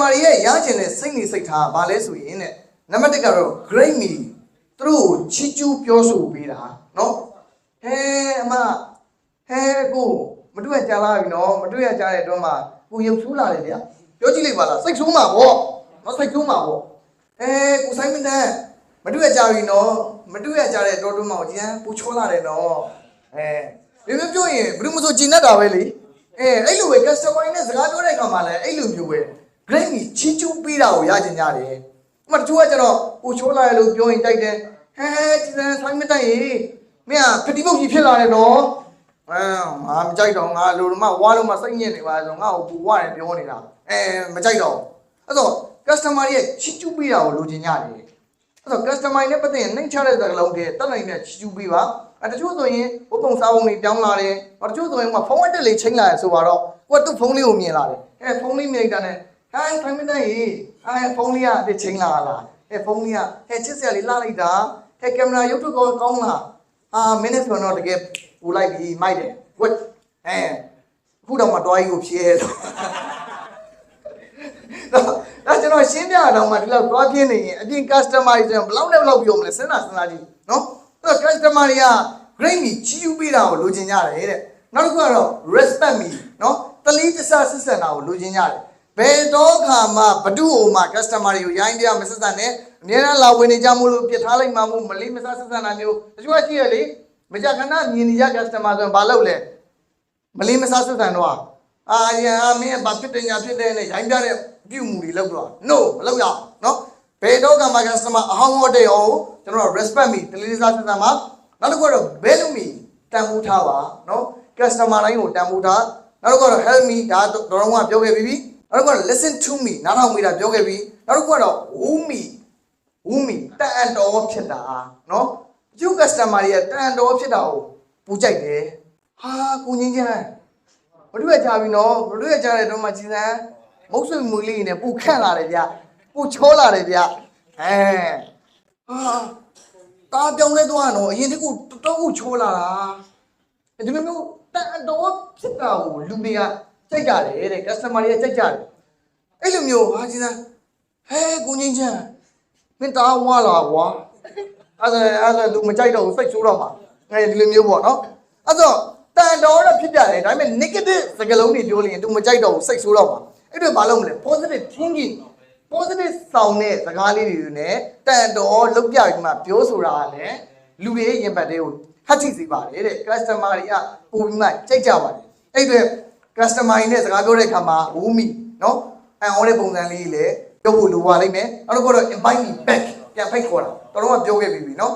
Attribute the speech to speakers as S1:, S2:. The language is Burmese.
S1: မာတွေရဲ့ရကျင်တဲ့စိတ်နေစိတ်ထားကဘာလဲဆိုရင်တဲ့နံပါတ်1ကတော့ great me သူတို့ကိုချီးကျူးပြောဆိုပေးတာနော်ဟဲအမဟဲကိုမတွေ့ရကြလာပြီနော်မတွေ့ရကြတဲ့အတွက်မှကိုရုပ်ဆိုးလာတယ်ဗျပြောကြည့်လိုက်ပါလားစိတ်ဆိုးမှာပေါ့နော်စိတ်ဆိုးမှာပေါ့အဲကိုဆိုင်မတန်မတွေ့ရကြပြီနော်မတွေ့ရကြတဲ့တော်တော်မှကိုကျန်ပူချောလာတယ်နော်အဲဒီမျိုးပြောရင်ဘယ်သူမှဆိုဂျင်တတ်တာပဲလေအဲအဲ့လိုပဲ customer နဲ့စကားပြောတဲ့အခါမှာလည်းအဲ့လိုမျိုးပဲ great ကြီးချီးကျူးပေးတာကိုရကျင်ကြတယ်ဥပမာတချို့ကကျတော့ပူချောလာရလို့ပြောရင်တိုက်တယ်ဟဲကျန်ဆိုင်မတိုက်ရေမင်းကဖတိပုတ်ကြီးဖြစ်လာတယ်နော်အဲငါမကြိုက်တော့ငါလူတို့မှဝါလို့မှစိတ်ညစ်နေပါဆိုငါ့ကိုပူဝရတယ်ပြောနေတာအဲမကြိုက်တော့အဲ့တော့ customer ရဲ့ချီးကျူးပေးတာကိုလိုချင်ကြတယ်အဲ့တော့ customer နဲ့ပတ်သက်ရင်နှိမ့်ချတဲ့စကားလုံးတွေတက်နိုင်တဲ့ချီးကျူးပေးပါအဲတချို့ဆိုရင်ဘုပုံစားပုံတွေပြောင်းလာတယ်ဟောတချို့ဆိုရင်ကဖုန်းအတက်လေးချိန်လာတယ်ဆိုတော့ကိုကသူ့ဖုန်းလေးကိုမြင်လာတယ်အဲဖုန်းလေးမြင်လိုက်တာနဲ့ ဟိုင်းဖိုင်မတိုင်းဟဲဖုန်းလေးကအတက်ချိန်လာလားအဲဖုန်းလေးကဟဲချစ်စရာလေးလာလိုက်တာဟဲကင်မရာရုပ်ထုကောင်းကောင်းလားအာမင်းနဲ့ဆိုတော့တကယ်ပူလိုက်ပြီမိုက်တယ်ဝက်အဲခုတော့မှတွားကြီးကိုဖြဲတော့ဒါကျွန်တော်ရှင်းပြတော့မှဒီလောက်သွားပြင်းနေရင်အပြင် customer တွေဆိုရင်ဘယ်လောက်နဲ့ဘယ်လောက်ပြောမလဲစဉ်းစားစဉ်းစားကြည့်နော်အဲ့တော့ customer တွေက great me ချီးယူပေးတာကိုလိုချင်ကြတယ်တဲ့နောက်တစ်ခုကတော့ respect me နော်တလီတဆဆစ်ဆန်တာကိုလိုချင်ကြတယ် ဘယ်တော့ခါမှဘဒုဟိုမှာ customer တွေကိုရိုင်းတရားမဆက်ဆံနဲ့အများအားလာဝင်နေကြမို့လို့ပြစ်ထားလိုက်မှမို့မလေးမဆဆက်ဆံတာမျိုးတချို့ကရှိရလေမကြခဏမြင်နေကြ customer ဆိုရင်ဘာလုပ်လဲမလေးမစားဆွဆန်တော့အာရန်မင်းဘာဖြစ်တယ်ညာဖြစ်တယ်နဲ့ရိုင်းပြတဲ့ပြုမှုတွေလောက်တော့ no မလောက်ရအောင်နော်ဘယ်တော့ကမှ customer အဟောင်းဟောတဲ့အောင်ကျွန်တော်တို့ respect me တလေးစားဆွဆန်မှာနောက်တစ်ခုကတော့ value me တန်ဖိုးထားပါနော် customer တိုင်းကိုတန်ဖိုးထားနောက်တစ်ခုကတော့ help me ဒါတော့တော့ကပြောခဲ့ပြီးပြီ နောက်တစ်ခုကတော့ listen to me နားထောင်မိတာပြောခဲ့ပြီးနောက်တစ်ခုကတော့ woo me woo me တန်အန်တော်ဖြစ်တာနော်ကျုပ် customer တွေကတန်အန်တော်ဖြစ်တာကိုပူကြိုက်တယ်ဟာကိုငင်းချမ်းမတို့ရကြပြီနော်မတို့ရကြတဲ့တော့မှကြီးစံမုတ်ဆွေမူလေးနဲ့ပူခန့်လာတယ်ဗျပူချောလာတယ်ဗျအဲဟာတာပြောင်းလဲသွားတော့အရင်တကူတော်တော်ကိုချောလာတာဒီလိုမျိုးတန်တော်ဖြစ်တာကိုလူတွေက ကြိုက်ကြတယ်တဲ့ customer တွေကကြိုက်ကြတယ်အဲ့လိုမျိုးဟာကြီးစံဟဲကိုငင်းချမ်းမင်းတာဝါလာကွာအဲ့ဒါအဲ့ဒါလူမကြိုက်တော့ဘူးစိတ်ဆိုးတော့မှာအဲဒီလိုမျိုးပေါ့နော်အဲ့တော့တန်တော်တော့ဖြစ်ပြတယ်ဒါပေမဲ့ negative စကားလုံးတွေပြောလို့ရင် तू မကြိုက်တော့ဘူးစိတ်ဆိုးတော့မှာအဲ့တော့မလုပ်မလဲ positive thinking positive ဆောင်တဲ့စကားလေးတွေနဲ့တန်တော်လုတ်ပြပြီးမှပြောဆိုတာကလည်းလူတွေရဲ့ရင်ပတ်တွေကိုဟတ်ထိစေပါတယ်တဲ့ customer တွေကပုံပြီးမှကြိုက်ကြပါတယ်အဲ့အတွက် customer တွေနဲ့စကားပြောတဲ့အခါမှာဝူးမိနော်အန်အောတဲ့ပုံစံလေးလည်းပြောဖို့လိုပါလိမ့်မယ်နောက်တစ်ခုတော့ invite me back ပြန်ဖိတ်ခေါ်တာတော်တော်ကပြောခဲ့ပြီးပြီနော်